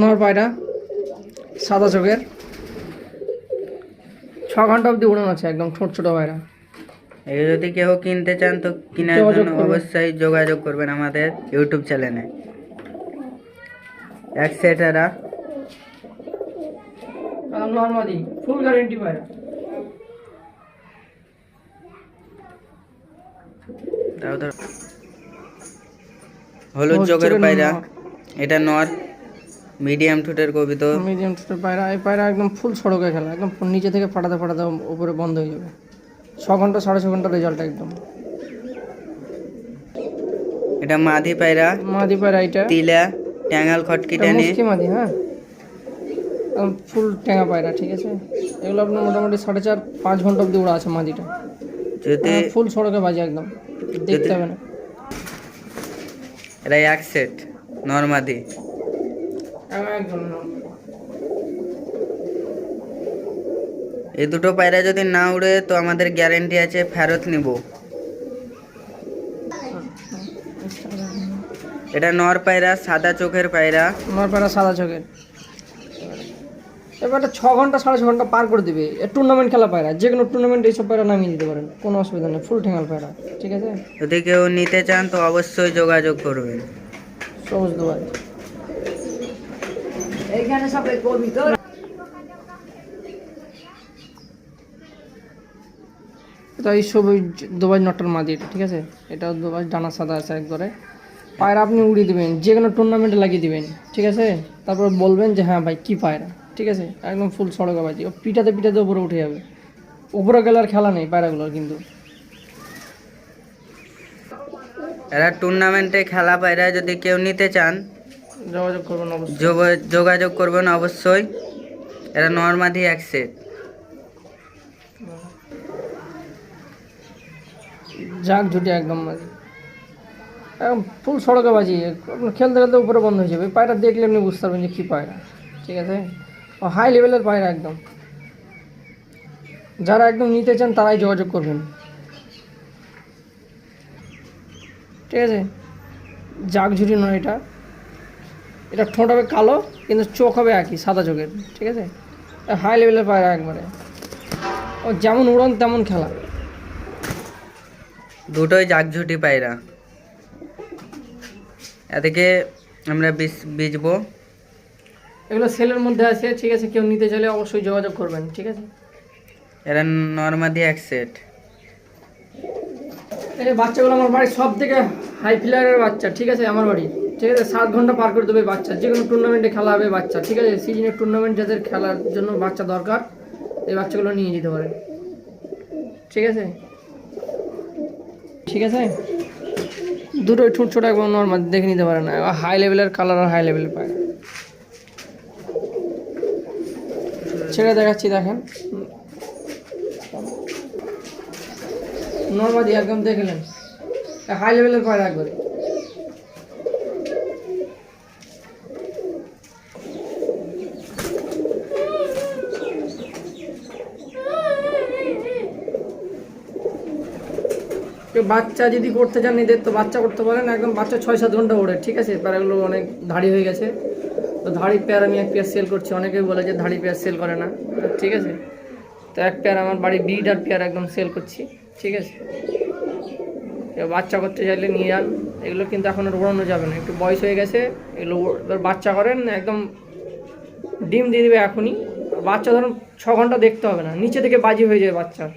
নর পায়রা সাদা চোখের। ছ ঘণ্টা অবধি উড়ানো আছে একদম ছোট ছোট পায়রা। এই যদি কেউ কিনতে চান তো কেনার যোগাযোগ জন্য অবশ্যই যোগাযোগ করবেন আমাদের ইউটিউব চ্যানেলে। এক সেট নর্মালি ফুল গ্যারেন্টি পায়রা তাও ধর হলুদ চোখের পায়রা এটা নর। মিডিয়াম ঠোঁটের কবিত মিডিয়াম ছোট পায়রা এই পায়রা একদম ফুল সড়কে খেলা একদম নিচে থেকে ফাটাতে ফাটাতে উপরে বন্ধ হয়ে যাবে। ছ ঘণ্টা সাড়ে ছ ঘণ্টা রেজাল্ট একদম। এটা মাদি পায়রা। মাদি পায়রা এটা তিলা। ট্যাঙ্গাল খটকি টানে। মাদি হ্যাঁ? ফুল ট্যাঙা পায়রা ঠিক আছে? এগুলো আপনার মোটামুটি সাড়ে চার পাঁচ ঘণ্টা অবধি ওড়া আছে মাদিটা। যদি হ্যাঁ, ফুল সড়কে বাজে একদম। দেখতে হবে না। এটা এক সেট নর্মাদি এই দুটো পায়রা যদি না উড়ে তো আমাদের গ্যারেন্টি আছে ফেরত নিব। এটা নর পায়রা সাদা চোখের পায়রা। নর পায়রা সাদা চোখের। এবারে ছ ঘণ্টা সাড়ে ছ ঘণ্টা পার করে দিবে। টুর্নামেন্ট খেলা পায়রা যে কোনো টুর্নামেন্ট এইসব পায়রা নামিয়ে দিতে পারেন কোনো অসুবিধা নেই ফুল ঠেঙাল পায়রা ঠিক আছে? যদি কেউ নিতে চান তো অবশ্যই যোগাযোগ করবেন। সবুজ দুবাই। এইখানে সবাই করবি তো। এটা এই সবুজ দুবাই নটার মাদি এটা ঠিক আছে? এটা দুবাই ডানা সাদা আছে একবারে। পায়রা আপনি উড়িয়ে দিবেন যে কোনো টুর্নামেন্টে লাগিয়ে দেবেন ঠিক আছে? তারপর বলবেন যে হ্যাঁ ভাই কী পায়রা? ঠিক আছে? একদম ফুল সড়কা বাজি ও পিটাতে পিটাতে উপরে উঠে যাবে। উপরে গেলে আর খেলা নেই পায়রাগুলোর কিন্তু। এরা টুর্নামেন্টে খেলা পায়রা যদি কেউ নিতে চান যোগাযোগ করবেন অবশ্যই। যোগাযোগ করবেন অবশ্যই। এরা নর্মাদি এক সেট যাক ঝুটি একদম মাঝে একদম ফুল সড়কে বাজি। খেলতে খেলতে উপরে বন্ধ হয়ে যাবে। পায়রা দেখলে আপনি বুঝতে পারবেন যে কী পায়রা। ঠিক আছে? ও হাই লেভেলের পায়রা একদম। যারা একদম নিতে চান তারাই যোগাযোগ করবেন। ঠিক আছে? জাগ ঝুটি নয় এটা। এটা ঠোঁট হবে কালো, কিন্তু চোখ হবে একই, সাদা চোখের। ঠিক আছে? হাই লেভেলের পায়রা একবারে। ও যেমন উড়ন তেমন খেলা। দুটোই জাগঝুটি পায়রা। এদিকে আমরা বীজ বীজবো। এগুলো সেলের মধ্যে আছে ঠিক আছে কেউ নিতে চাইলে অবশ্যই যোগাযোগ করবেন ঠিক আছে? এরা নর্মাদি এক সেট। এই বাচ্চাগুলো আমার বাড়ির সব থেকে হাই ফ্লায়ারের বাচ্চা ঠিক আছে আমার বাড়ি। ঠিক আছে সাত ঘণ্টা পার করে দেবে বাচ্চা যে কোনো টুর্নামেন্টে খেলা হবে বাচ্চা ঠিক আছে সিজনের টুর্নামেন্ট যাদের খেলার জন্য বাচ্চা দরকার এই বাচ্চাগুলো নিয়ে যেতে পারে ঠিক আছে? ঠিক আছে? দুটোই ছোট ছোট একদম নর্মাল দেখে নিতে পারে না। হাই লেভেলের কালার আর হাই লেভেল পায়। ছেড়ে দেখাচ্ছি, দেখেন। নর্মালি একদম দেখলেন হাই লেভেলের পায় একবারে। বাচ্চা যদি করতে চান এদের তো বাচ্চা করতে পারেন। একদম বাচ্চা ছয়, সাত ঘণ্টা ওড়ে, ঠিক আছে? প্যারাগুলো অনেক ধাড়ি হয়ে গেছে। তো ধাড়ি পেয়ার আমি এক পেয়ার সেল করছি। অনেকেই বলে যে ধাড়ি পেয়ার সেল করে না, ঠিক আছে? তো এক পেয়ার আমার বাড়ি বিড আর পেয়ার একদম সেল করছি, ঠিক আছে? এবার বাচ্চা করতে চাইলে নিয়ে যান। এগুলো কিন্তু এখন আর ওড়ানো যাবে না। একটু বয়স হয়ে গেছে, এগুলো বাচ্চা করেন, একদম ডিম দিয়ে দেবে এখনই। বাচ্চা ধরুন ছ ঘণ্টা দেখতে হবে না, নিচে থেকে বাজি হয়ে যায় বাচ্চার।